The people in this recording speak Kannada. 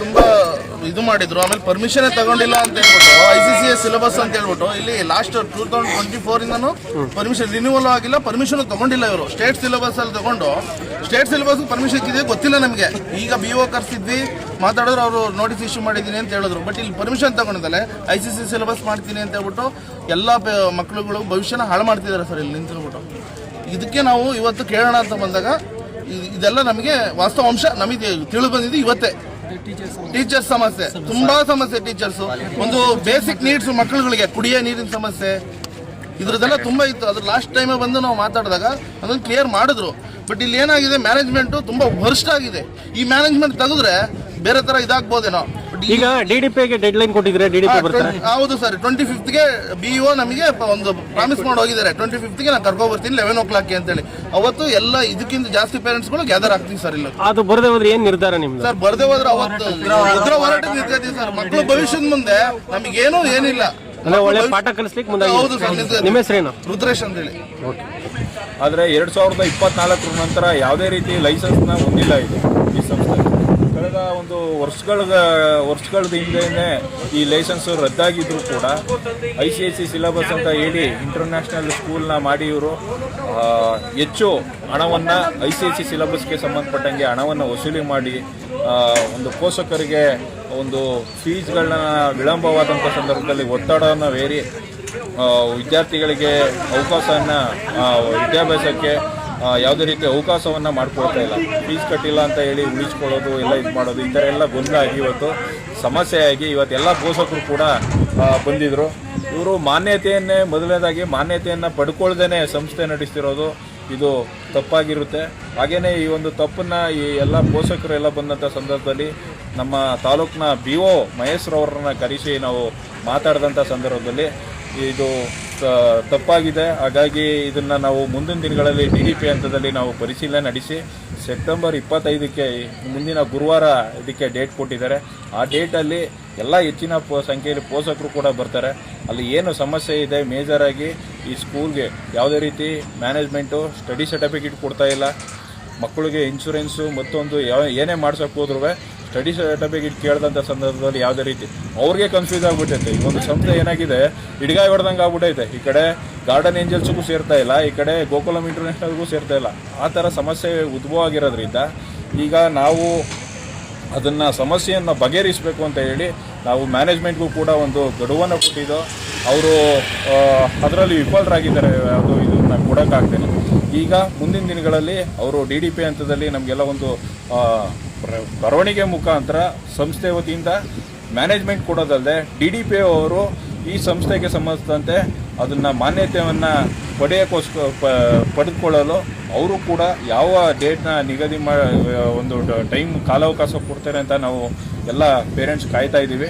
ತುಂಬಾ ಇದು ಮಾಡಿದ್ರು. ಆಮೇಲೆ ಪರ್ಮಿಷನ್ ತಗೊಂಡಿಲ್ಲ ಅಂತ ಹೇಳ್ಬಿಟ್ಟು ಐ ಸಿ ಸಿ ಸಿಲೆಬಸ್ ಅಂತ ಹೇಳ್ಬಿಟ್ಟು, ಇಲ್ಲಿ last two thousand twenty four ಇಂದನು ಪರ್ಮಿಷನ್ ರಿನ್ಯೂವಲ್ ಆಗಿಲ್ಲ ಪರ್ಮಿಷನ್ ತಗೊಂಡಿಲ್ಲ ಇವರು. ಸ್ಟೇಟ್ ಸಿಲೆಬಸ್ ಅಲ್ಲಿ ತಗೊಂಡು ಸ್ಟೇಟ್ ಸಿಲೆಬಸ್ ಪರ್ಮಿಷನ್ ಇದೆ ಗೊತ್ತಿಲ್ಲ ನಮಗೆ. ಈಗ ಬಿ ಒ ಕರ್ಸಿದ್ವಿ, ಮಾತಾಡಿದ್ರು, ಅವರು ನೋಟಿಸ್ ಇಶ್ಯೂ ಮಾಡಿದ್ದೀನಿ ಅಂತ ಹೇಳಿದ್ರು. ಬಟ್ ಇಲ್ಲಿ ಪರ್ಮಿಷನ್ ತಗೊಂಡಿದ್ದಾರೆ ಐ ಸಿ ಸಿ ಸಿಲೆಬಸ್ ಮಾಡ್ತೀನಿ ಅಂತ ಹೇಳ್ಬಿಟ್ಟು ಎಲ್ಲ ಮಕ್ಕಳುಗಳು ಭವಿಷ್ಯನ ಹಾಳು ಮಾಡ್ತಿದ್ದಾರೆ ಸರ್ ಇಲ್ಲಿ ನಿಂತ್ಬಿಟ್ಟು ಇದಕ್ಕೆ ನಾವು ಇವತ್ತು ಕೇಳೋಣ ಅಂತ ಬಂದಾಗ ಇದೆಲ್ಲ ನಮಗೆ ವಾಸ್ತವಾಂಶ ನಮಗೆ ತಿಳಿದು ಬಂದಿದ್ದು ಇವತ್ತೇ. ಟೀಚರ್ಸ್ ಸಮಸ್ಯೆ. ತುಂಬಾ ಸಮಸ್ಯೆ ಟೀಚರ್ಸ್ ಒಂದು ಬೇಸಿಕ್ ನೀಡ್ಸ್ ಮಕ್ಕಳುಗಳಿಗೆ ಕುಡಿಯೋ ನೀರಿನ ಸಮಸ್ಯೆ. ಇದ್ರದ್ದೆಲ್ಲ ತುಂಬಾ ಇತ್ತು. ಅದ್ರ ಲಾಸ್ಟ್ ಟೈಮ್ ಬಂದು ನಾವು ಮಾತಾಡಿದಾಗ ಅದನ್ನ ಕ್ಲಿಯರ್ ಮಾಡಿದ್ರು. ಬಟ್ ಇಲ್ಲಿ ಏನಾಗಿದೆ? ಮ್ಯಾನೇಜ್ಮೆಂಟ್ ತುಂಬಾ ವರ್ಸ್ಟ್ ಆಗಿದೆ. ಈ ಮ್ಯಾನೇಜ್ಮೆಂಟ್ ತೆಗೆದ್ರೆ ಬೇರೆ ತರ ಇದಾಗ್ಬೋದೇನೋ. ಈಗ ಡಿ ಡಿ ಪಿಗೆ ಡೆಡ್ ಲೈನ್ ಕೊಟ್ಟಿದ್ರೆ ಡಿ ಡಿ ಪಿ ಬರ್ತಾರೆ. ಹೌದು ಸರ್ ಟ್ವೆಂಟಿ ಫಿಫ್ತ್ಗೆ ಬಿ ಒ ನಮಗೆ ಒಂದು ಪ್ರಾಮಿಸ್ ಮಾಡಿ ಹೋಗಿದ್ದಾರೆ. ಟ್ವೆಂಟಿ ಫಿಫ್ತ್ಗೆ ನಾನು ಕರ್ಕೊ ಬರ್ತೀನಿ ಲೆವೆನ್ ಓ ಕ್ಲಾಕ್ ಅಂತೇಳಿ. ಅವತ್ತು ಎಲ್ಲ ಇದಕ್ಕಿಂತ ಜಾಸ್ತಿ ಪೇರೆಂಟ್ಸ್ಗಳು ಗ್ಯಾದರ್ ಆಗ್ತೀವಿ ಸರ್ ಇಲ್ಲ ಅದು ಬರದೆ ಹೋದ್ರೆ ಏನ್ ನಿರ್ಧಾರ ನಿಮ್ದು? ಸರ್ ಬರ್ದೇ ಹೋದ್ರೆ ಅವತ್ತು ಉಗ್ರ ಹೋರಾಟ ನಿಂತಿದ್ದೀವಿ ಸರ್ ಮಕ್ಕಳು ಭವಿಷ್ಯದ ಮುಂದೆ ನಮಗೇನು ಏನಿಲ್ಲ. ಅಂದ್ರೆ ಒಳ್ಳೆ ಪಾಠ ಕಲಿಸ್ಲಿಕ್ಕೆ ಮುಂದೆ ಹೌದು ಸರ್. ನಿಮ್ಮ ಹೆಸರೇನು? ರುದ್ರೇಶ್ ಅಂತ ಹೇಳಿ ಆದರೆ ಎರಡು ಸಾವಿರದ ಇಪ್ಪತ್ನಾಲ್ಕರ ನಂತರ ಯಾವುದೇ ರೀತಿ ಲೈಸೆನ್ಸ್ನ ಹೊಂದಿಲ್ಲ ಇದು ಈ ಸಂಸ್ಥೆ. ಒಂದು ವರ್ಷಗಳ ವರ್ಷಗಳ ಹಿಂದೆಯೇ ಈ ಲೈಸೆನ್ಸ್ ರದ್ದಾಗಿದ್ದರೂ ಕೂಡ I C I C syllabus ಅಂತ ಹೇಳಿ ಇಂಟರ್ನ್ಯಾಷನಲ್ ಸ್ಕೂಲ್ನ ಮಾಡಿ ಇವರು ಹೆಚ್ಚು ಹಣವನ್ನು ಐ ಸಿ ಐ ಸಿ ಸಿಲೆಬಸ್ಗೆ ಸಂಬಂಧಪಟ್ಟಂಗೆ ಹಣವನ್ನು ವಸೂಲಿ ಮಾಡಿ ಒಂದು ಪೋಷಕರಿಗೆ ಒಂದು ಫೀಸ್ಗಳನ್ನ ವಿಳಂಬವಾದಂಥ ಸಂದರ್ಭದಲ್ಲಿ ಒತ್ತಡವನ್ನು ವೇರಿ ವಿದ್ಯಾರ್ಥಿಗಳಿಗೆ ಅವಕಾಶವನ್ನು ವಿದ್ಯಾಭ್ಯಾಸಕ್ಕೆ ಯಾವುದೇ ರೀತಿ ಅವಕಾಶವನ್ನು ಮಾಡ್ಕೊಳ್ತಾ ಇಲ್ಲ. ಫೀಸ್ ಕಟ್ಟಿಲ್ಲ ಅಂತ ಹೇಳಿ ಉಳಿಸ್ಕೊಳ್ಳೋದು ಎಲ್ಲ ಇದು ಮಾಡೋದು, ಈ ಥರ ಎಲ್ಲ ಗೊಂದಲ ಇವತ್ತು ಸಮಸ್ಯೆಯಾಗಿ ಇವತ್ತೆಲ್ಲ ಪೋಷಕರು ಕೂಡ ಬಂದಿದ್ದರು ಇವರು ಮಾನ್ಯತೆಯನ್ನೇ ಮೊದಲನೇದಾಗಿ ಮಾನ್ಯತೆಯನ್ನು ಪಡ್ಕೊಳ್ದೇನೆ ಸಂಸ್ಥೆ ನಡೆಸ್ತಿರೋದು ಇದು ತಪ್ಪಾಗಿರುತ್ತೆ. ಹಾಗೆಯೇ ಈ ಒಂದು ತಪ್ಪನ್ನು ಈ ಎಲ್ಲ ಪೋಷಕರು ಎಲ್ಲ ಬಂದಂಥ ಸಂದರ್ಭದಲ್ಲಿ ನಮ್ಮ ತಾಲೂಕಿನ ಬಿ ಓ ಮಹೇಶ್ರವರನ್ನ ಕರೆಸಿ ನಾವು ಮಾತಾಡಿದಂಥ ಸಂದರ್ಭದಲ್ಲಿ ಇದು ತಪ್ಪಾಗಿದೆ. ಹಾಗಾಗಿ ಇದನ್ನ ನಾವು ಮುಂದಿನ ದಿನಗಳಲ್ಲಿ ಡಿ ಡಿ ಪಿ ಹಂತದಲ್ಲಿ ನಾವು ಪರಿಶೀಲನೆ ನಡೆಸಿ ಸೆಪ್ಟೆಂಬರ್ ಇಪ್ಪತ್ತೈದಕ್ಕೆ ಮುಂದಿನ ಗುರುವಾರ ಇದಕ್ಕೆ ಡೇಟ್ ಕೊಟ್ಟಿದ್ದಾರೆ. ಆ ಡೇಟಲ್ಲಿ ಎಲ್ಲ ಹೆಚ್ಚಿನ ಸಂಖ್ಯೆಯಲ್ಲಿ ಪೋಷಕರು ಕೂಡ ಬರ್ತಾರೆ. ಅಲ್ಲಿ ಏನು ಸಮಸ್ಯೆ ಇದೆ ಮೇಜರ್ ಆಗಿ ಈ ಸ್ಕೂಲ್ಗೆ ಯಾವುದೇ ರೀತಿ ಮ್ಯಾನೇಜ್ಮೆಂಟು, ಸ್ಟಡಿ ಸರ್ಟಿಫಿಕೇಟ್ ಕೊಡ್ತಾ ಇಲ್ಲ. ಮಕ್ಕಳಿಗೆ ಇನ್ಶೂರೆನ್ಸು ಮತ್ತೊಂದು ಯಾವ ಏನೇ ಮಾಡ್ಸೋಕೆ ಹೋದ್ರೂ ಸ್ಟಡಿ ಇಟ್ಟು ಕೇಳಿದಂಥ ಸಂದರ್ಭದಲ್ಲಿ ಯಾವುದೇ ರೀತಿ ಅವ್ರಿಗೆ ಕನ್ಫ್ಯೂಸ್ ಆಗ್ಬಿಟ್ಟೈತೆ. ಈ ಒಂದು ಸಂಸ್ಥೆ ಏನಾಗಿದೆ ಹಿಡಿಗಾಯಿ ಹೊಡೆದಂಗೆ ಆಗ್ಬಿಟ್ಟೈತೆ. ಈ ಕಡೆ ಗಾರ್ಡನ್ ಏಂಜಲ್ಸ್ಗೂ ಸೇರ್ತಾ ಇಲ್ಲ, ಈ ಕಡೆ ಗೋಕುಲಂ ಇಂಟರ್ನ್ಯಾಷನಲ್ಗೂ ಸೇರ್ತಾ ಇಲ್ಲ. ಆ ಥರ ಸಮಸ್ಯೆ ಉದ್ಭವ ಆಗಿರೋದ್ರಿಂದ ಈಗ ನಾವು ಅದನ್ನು ಸಮಸ್ಯೆಯನ್ನು ಬಗೆಹರಿಸಬೇಕು ಅಂತ ಹೇಳಿ ನಾವು ಮ್ಯಾನೇಜ್ಮೆಂಟ್ಗೂ ಕೂಡ ಒಂದು ಗಡುವನ್ನು ಕೊಟ್ಟಿದ್ದು. ಅವರು ಅದರಲ್ಲಿ ವಿಫಲರಾಗಿದ್ದಾರೆ. ಅದು ಇದನ್ನ ಕೊಡೋಕ್ಕಾಗ್ತೇನೆ ಈಗ ಮುಂದಿನ ದಿನಗಳಲ್ಲಿ ಅವರು ಡಿ ಡಿ ಪಿ ಹಂತದಲ್ಲಿ ನಮಗೆಲ್ಲ ಒಂದು ಬರವಣಿಗೆ ಮುಖಾಂತರ ಸಂಸ್ಥೆ ವತಿಯಿಂದ ಮ್ಯಾನೇಜ್ಮೆಂಟ್ ಕೊಡೋದಲ್ಲದೆ ಡಿ ಡಿ ಪಿ ಅವರು ಈ ಸಂಸ್ಥೆಗೆ ಸಂಬಂಧಿಸಿದಂತೆ ಅದನ್ನು ಮಾನ್ಯತೆಯನ್ನು ಪಡೆಯೋಕ್ಕೋಸ್ಕರ ಪಡೆದುಕೊಳ್ಳಲು ಅವರು ಕೂಡ ಯಾವ ಡೇಟ್ನ ನಿಗದಿ ಮಾ ಒಂದು ಟೈಮ್ ಕಾಲಾವಕಾಶ ಕೊಡ್ತಾರೆ ಅಂತ ನಾವು ಎಲ್ಲ ಪೇರೆಂಟ್ಸ್ ಕಾಯ್ತಾ ಇದ್ದೀವಿ.